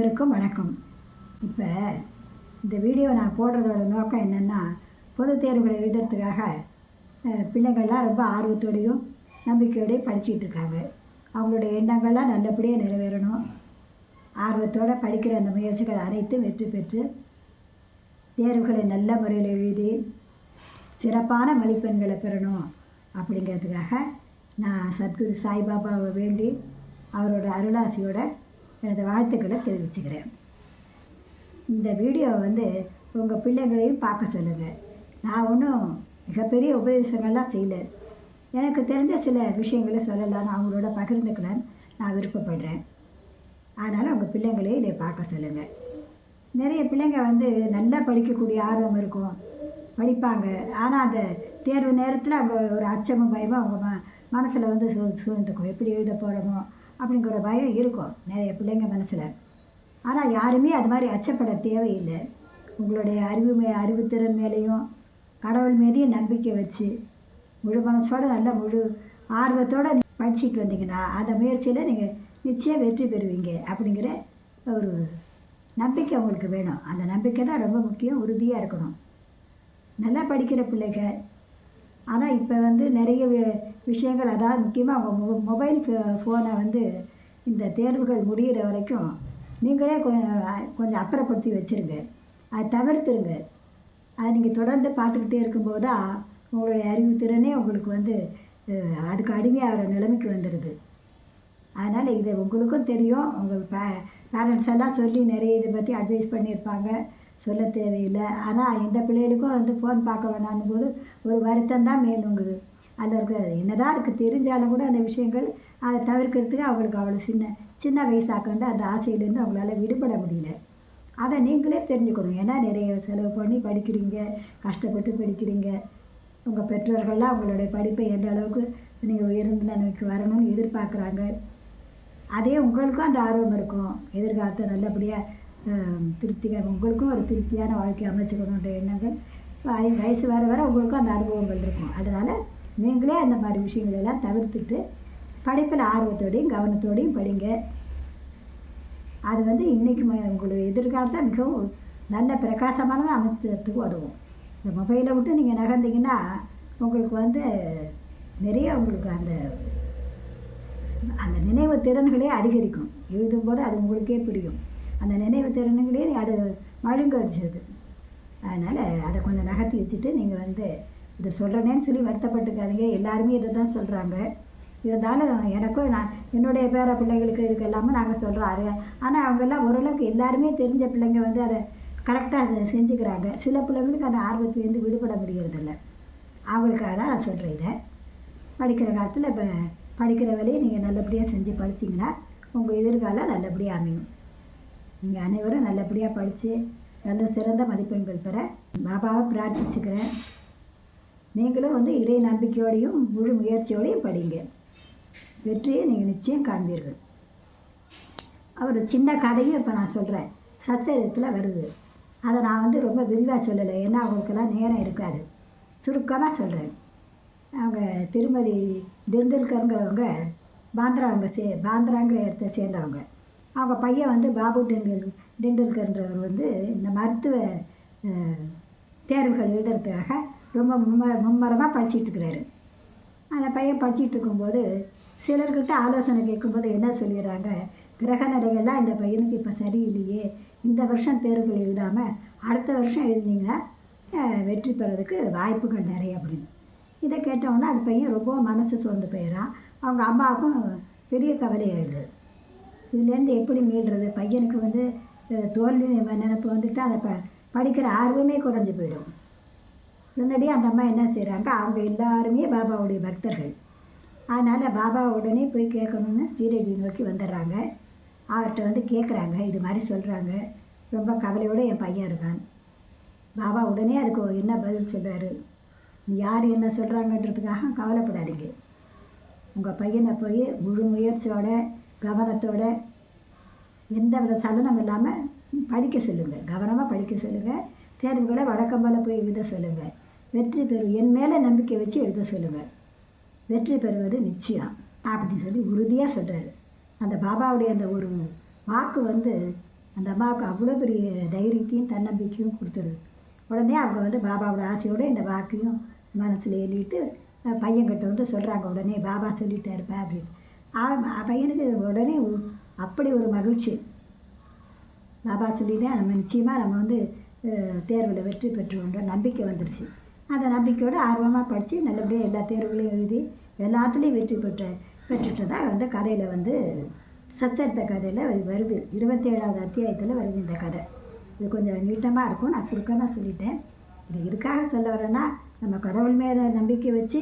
அனைவருக்கும் வணக்கம். இப்போ இந்த வீடியோ நான் போடுறதோட நோக்கம் என்னென்னா பொது தேர்வுகளை எழுதுறதுக்காக பிள்ளைங்கள்லாம் ரொம்ப ஆர்வத்தோடையும் நம்பிக்கையோடையும் படிச்சுக்கிட்டு இருக்காங்க. அவங்களுடைய எண்ணங்கள்லாம் நல்லபடியாக நிறைவேறணும். ஆர்வத்தோடு படிக்கிற அந்த முயற்சிகள் அனைத்தும் வெற்றி பெற்று தேர்வுகளை நல்ல முறையில் எழுதி சிறப்பான மதிப்பெண்களை பெறணும் அப்படிங்கிறதுக்காக நான் சத்குரு சாய்பாபாவை வேண்டி அவரோட அருளாசியோட எனது வாழ்த்துக்களை தெரிவிச்சுக்கிறேன். இந்த வீடியோவை வந்து உங்கள் பிள்ளைங்களையும் பார்க்க சொல்லுங்கள் நான் ஒன்றும் மிகப்பெரிய உபதேசங்கள்லாம் செய்யல. எனக்கு தெரிஞ்ச சில விஷயங்களை சொல்லலாம்னு அவங்களோட பகிர்ந்துக்கலான்னு நான் விருப்பப்படுறேன். அதனால் உங்கள் பிள்ளைங்களையும் இதை பார்க்க சொல்லுங்கள் நிறைய பிள்ளைங்க வந்து நல்லா படிக்கக்கூடிய ஆர்வம் இருக்கும். படிப்பாங்க. ஆனால் அந்த தேர்வு நேரத்தில் அவங்க ஒரு அச்சமும் பயமும் அவங்க ம மனசில் வந்து சூழ்ந்துக்கும். எப்படி எழுத போகிறோமோ அப்படிங்கிற பயம் இருக்கும் நிறைய பிள்ளைங்க மனசில். ஆனால் யாருமே அது மாதிரி அச்சப்பட தேவையில்லை. உங்களுடைய அறிவு மே அறிவுத்திறன் மேலேயும் கடவுள் மீதையும் நம்பிக்கை வச்சு முழு மனசோட நல்ல முழு ஆர்வத்தோடு படிச்சுட்டு வந்தீங்கன்னா அந்த முயற்சியில் நீங்கள் நிச்சயம் வெற்றி பெறுவீங்க அப்படிங்கிற ஒரு நம்பிக்கை உங்களுக்கு வேணும். அந்த நம்பிக்கை தான் ரொம்ப முக்கியம் உறுதியாக இருக்கணும். நல்லா படிக்கிற பிள்ளைங்க. ஆனால் இப்போ வந்து நிறைய விஷயங்கள் அதாவது முக்கியமாக அவங்க மொ மொபைல் ஃபோனை வந்து இந்த தேர்வுகள் முடிகிற வரைக்கும் நீங்களே கொஞ்சம் கொஞ்சம் அப்புறப்படுத்தி வச்சுருங்க. அதை தவிர்த்துருங்க. அதை நீங்கள் தொடர்ந்து பார்த்துக்கிட்டே இருக்கும்போது தான் உங்களுடைய அறிவுத்திறனே உங்களுக்கு வந்து அதுக்கு அடிமையாகிற நிலைமைக்கு வந்துடுது. அதனால் இது உங்களுக்கும் தெரியும். உங்கள் பே பேரண்ட்ஸ் எல்லாம் சொல்லி நிறைய இதை பற்றி அட்வைஸ் பண்ணியிருப்பாங்க. சொல்ல தேவையில்லை. ஆனால் எந்த பிள்ளைகளுக்கும் வந்து ஃபோன் பார்க்க வேணாம்னு போது ஒரு வருத்தம் தான் மேலுங்குது அதில் இருக்க என்னதான் அதுக்கு தெரிஞ்சாலும் கூட அந்த விஷயங்கள் அதை தவிர்க்கிறதுக்கு அவங்களுக்கு அவ்வளோ சின்ன சின்ன வயசாக்கண்டு அந்த ஆசையிலேருந்து அவங்களால விடுபட முடியல. அதை நீங்களே தெரிஞ்சுக்கணும். ஏன்னா நிறைய செலவு பண்ணி படிக்கிறீங்க கஷ்டப்பட்டு படிக்கிறீங்க. உங்கள் பெற்றோர்கள்லாம் உங்களுடைய படிப்பை எந்த அளவுக்கு நீங்கள் உயர்ந்த நிலைமைக்கு வரணும்னு எதிர்பார்க்குறாங்க. அதே உங்களுக்கும் அந்த ஆர்வம் இருக்கும். எதிர்காலத்தை நல்லபடியாக திருப்திக உங்களுக்கும் ஒரு திருப்தியான வாழ்க்கை அமைச்சுக்கணுன்ற எண்ணங்கள். வய- வயசு வர வர உங்களுக்கும் அந்த அனுபவங்கள் இருக்கும். அதனால் நீங்களே அந்த மாதிரி விஷயங்களெல்லாம் தவிர்த்துட்டு படிப்பில் ஆர்வத்தோடையும் கவனத்தோடையும் படிங்க. அது வந்து இன்றைக்கி உங்களுடைய எதிர்காலத்தை மிகவும் நல்ல பிரகாசமானதாக அமைச்சதுக்கு உதவும். இந்த மொபைலை விட்டு நீங்கள் நகர்ந்தீங்கன்னா உங்களுக்கு வந்து நிறைய உங்களுக்கு அந்த அந்த நினைவு திறன்களே அதிகரிக்கும். எழுதும்போது அது உங்களுக்கே புரியும். அந்த நினைவு திறன்களே அது மழுங்கடிச்சது அதனால் அதை கொஞ்சம் நகர்த்தி வச்சுட்டு நீங்கள் வந்து இதை சொல்கிறேனேன்னு சொல்லி வருத்தப்பட்டுக்காதீங்க. எல்லாருமே இதை தான் சொல்கிறாங்க இருந்தாலும் எனக்கும் நான் என்னுடைய பேர பிள்ளைகளுக்கு இதுக்கு எல்லாமே நாங்கள் சொல்கிறோம் அது ஆனால் அவங்கெல்லாம் ஓரளவுக்கு எல்லாருமே தெரிஞ்ச பிள்ளைங்க வந்து அதை கரெக்டாக அதை செஞ்சுக்கிறாங்க. சில பிள்ளைங்களுக்கு அந்த ஆர்வத்திலேருந்து விடுபட முடியறதில்ல. அவங்களுக்காக தான் நான் சொல்கிறேன் இதை. படிக்கிற காலத்தில் இப்போ படிக்கிற வேலையை நீங்கள் நல்லபடியாக செஞ்சு படிச்சிங்கன்னா உங்கள் எதிர்காலம் நல்லபடியாக அமையும். நீங்கள் அனைவரும் நல்லபடியாக படித்து நல்ல சிறந்த மதிப்பெண்கள் பெற பாபாவை பிரார்த்திச்சுக்கிறேன். நீங்களும் வந்து இறை நம்பிக்கையோடையும் முழு முயற்சியோடையும் படிங்க. வெற்றியை நீங்கள் நிச்சயம் காண்பீர்கள். அவர் சின்ன கதையும் இப்போ நான் சொல்கிறேன் சச்சரித்தில் வருது. அதை நான் வந்து ரொம்ப விரிவாக சொல்லலை. ஏன்னா அவங்களுக்கெல்லாம் நேரம் இருக்காது. சுருக்கமாக சொல்கிறேன் அவங்க திருமதி டெண்டுல்கருங்கிறவங்க பாந்திராவங்க சே பாந்திராங்கிற இடத்த சேர்ந்தவங்க. அவங்க பையன் வந்து பாபு டெண்டுல் டெண்டுல்கர்ன்றவர் வந்து இந்த மருத்துவ தேர்வுகள் எழுதுறதுக்காக ரொம்ப மும்ம மும்மரமாக படிச்சிட்டு இருக்கிறாரு அந்த பையன் படிச்சுட்டு இருக்கும்போது சிலர்கிட்ட ஆலோசனை கேட்கும்போது என்ன சொல்லிடுறாங்க? கிரக நிலைகள்லாம் இந்த பையனுக்கு இப்போ சரியில்லையே. இந்த வருஷம் தேர்வுகள் எழுதாமல் அடுத்த வருஷம் எழுதினீங்கன்னா வெற்றி பெறதுக்கு வாய்ப்புகள் நிறைய அப்படின்னு. இதை கேட்டவுடனே அந்த பையன் ரொம்ப மனசு சோர்ந்து போயிடறான். அவங்க அம்மாவுக்கும் பெரிய கவலை கவலையாயிடுது இதுலேருந்து எப்படி மீடுறது பையனுக்கு வந்து தோல்வி நினைப்பு வந்துட்டு அந்த ப படிக்கிற ஆர்வமே குறைஞ்சி போயிடும். முன்னாடியே அந்த அம்மா என்ன செய்கிறாங்க அவங்க எல்லாருமே பாபாவுடைய பக்தர்கள். அதனால் பாபா உடனே போய் கேட்கணுன்னு ஸ்ரீரடி நோக்கி வந்துடுறாங்க அவர்கிட்ட வந்து கேட்குறாங்க இது மாதிரி சொல்கிறாங்க ரொம்ப கவலையோடு என் பையன் இருக்கான். பாபா உடனே அதுக்கு என்ன பதில் சொல்கிறாரு யார் என்ன சொல்கிறாங்கன்றதுக்காக கவலைப்படாதீங்க. உங்கள் பையனை போய் முழு முயற்சியோட கவனத்தோட எந்த வித சலனம் இல்லாமல் படிக்க சொல்லுங்கள் கவனமாக படிக்க சொல்லுங்கள் தேர்வுகளை வழக்கம் போல் போய் எழுத சொல்லுங்கள் வெற்றி பெறு என் மேலே நம்பிக்கை வச்சு எழுத சொல்லுவார் வெற்றி பெறுவது நிச்சயம் அப்படின்னு சொல்லி உறுதியாக சொல்கிறாரு அந்த பாபாவுடைய அந்த ஒரு வாக்கு வந்து அந்த அம்மாவுக்கு அவ்வளோ பெரிய தைரியத்தையும் தன்னம்பிக்கையும் கொடுத்துருது உடனே அவங்க வந்து பாபாவோட ஆசையோடு இந்த வாக்கையும் மனசில் எழுதிட்டு பையன்கிட்ட வந்து சொல்கிறாங்க உடனே பாபா சொல்லிட்டாருப்பா அப்படின்னு. ஆ- பையனுக்கு உடனே அப்படி ஒரு மகிழ்ச்சி. பாபா சொல்லிட்டேன் நம்ம நிச்சயமாக நம்ம வந்து தேர்வில் வெற்றி பெற்றுவோன்ற நம்பிக்கை வந்துருச்சு. அந்த நம்பிக்கையோடு ஆர்வமாக படித்து நல்லபடியாக எல்லா தேர்வுகளையும் எழுதி எல்லாத்துலேயும் வெற்றி பெற்ற பெற்றுட்டதாக வந்து கதையில் வந்து சச்சரித்த கதையில் வருது. இருபத்தேழாவது அத்தியாயத்தில் வருது இந்த கதை. இது கொஞ்சம் நீட்டமாக இருக்கும். நான் சுருக்கமாக சொல்லிட்டேன். இது இதுக்காக சொல்ல வரேன்னா நம்ம கடவுள் மேலே நம்பிக்கை வச்சு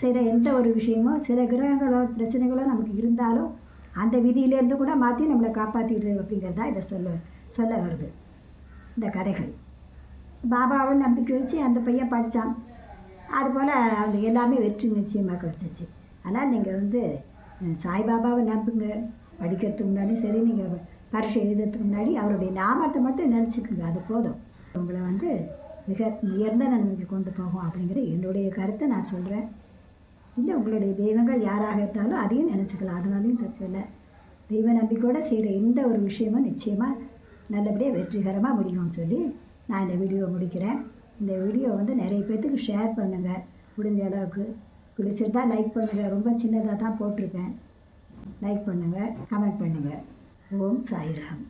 செய்கிற எந்த ஒரு விஷயமும் சில கிரகங்களோ பிரச்சனைகளோ நமக்கு இருந்தாலும் அந்த விதியிலேருந்து கூட மாற்றி நம்மளை காப்பாற்றிடுது அப்படிங்கிறது தான் இதை சொல்ல சொல்ல வருது. இந்த கதைகள். பாபாவை நம்பிக்கை வச்சு அந்த பையன் படித்தான் அதுபோல் அவங்க எல்லாமே வெற்றி நிச்சயமாக கிடச்சிச்சு. ஆனால் நீங்கள் வந்து சாய்பாபாவை நம்புங்க. படிக்கிறதுக்கு முன்னாடி சரி நீங்கள் பரிசு எழுதுறதுக்கு முன்னாடி அவருடைய நாமத்தை மட்டும் நினச்சிக்கோங்க. அது போதும். உங்களை வந்து மிக உயர்ந்த நன்மைக்கு கொண்டு போகும் அப்படிங்கிற என்னுடைய கருத்தை நான் சொல்கிறேன் இல்லை உங்களுடைய தெய்வங்கள் யாராக இருந்தாலும் அதையும் நினச்சிக்கலாம். அதனாலையும் தப்பு இல்லை. தெய்வ நம்பிக்கையோடு செய்கிற எந்த ஒரு விஷயமும் நிச்சயமாக நல்லபடியாக வெற்றிகரமாக முடியும்னு சொல்லி நான் இந்த வீடியோ முடிக்கிறேன். இந்த வீடியோ வந்து நிறைய பேர்த்துக்கு ஷேர் பண்ணுங்கள் முடிஞ்ச அளவுக்கு. பிடிச்சிருந்தால் லைக் பண்ணுங்கள் ரொம்ப சின்னதாக தான் போட்டிருக்கேன். லைக் பண்ணுங்கள் கமெண்ட் பண்ணுங்கள் ஓம் சாய்ராம்.